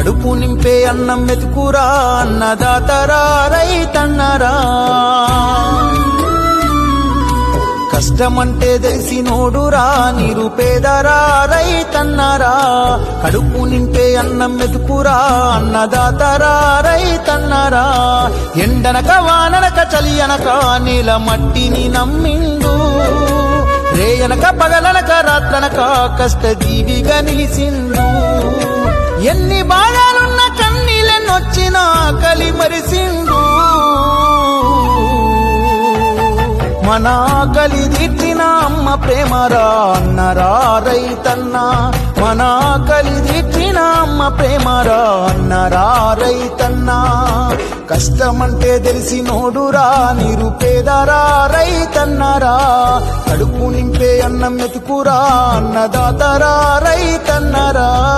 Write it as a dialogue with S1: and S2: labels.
S1: కడుపు నింపే అన్నం మెతుకురా అన్నదాతరా రైతన్నరా. కష్టమంటే తెలిసి నోడురా నిరుపేదరా రైతన్నరా. కడుపు నింపే అన్నం మెతుకురా అన్నదాతరా రైతన్నరా. ఎండనక వాననక చలి అనక నీల మట్టిని నమ్మిండు. రేయనక పగలనక రాత్రనక కష్ట జీవిగా నిలిసిండు ఎన్ని బాధలున్న కన్నీలెన్నొచ్చిన కలి మరిసిండు మన ఆకలి దిట్టిన అమ్మ ప్రేమరా అన్నరా రైతన్నా. మన ఆకలి దిట్టిన అమ్మ ప్రేమరా అన్నరా రైతన్నా. కష్టమంటే తెలిసి నోడురా నిరుపేదరా రైతన్నరా. కడుపు నింపే అన్నం మెతుకురా అన్నదాతరా రైతన్నరా.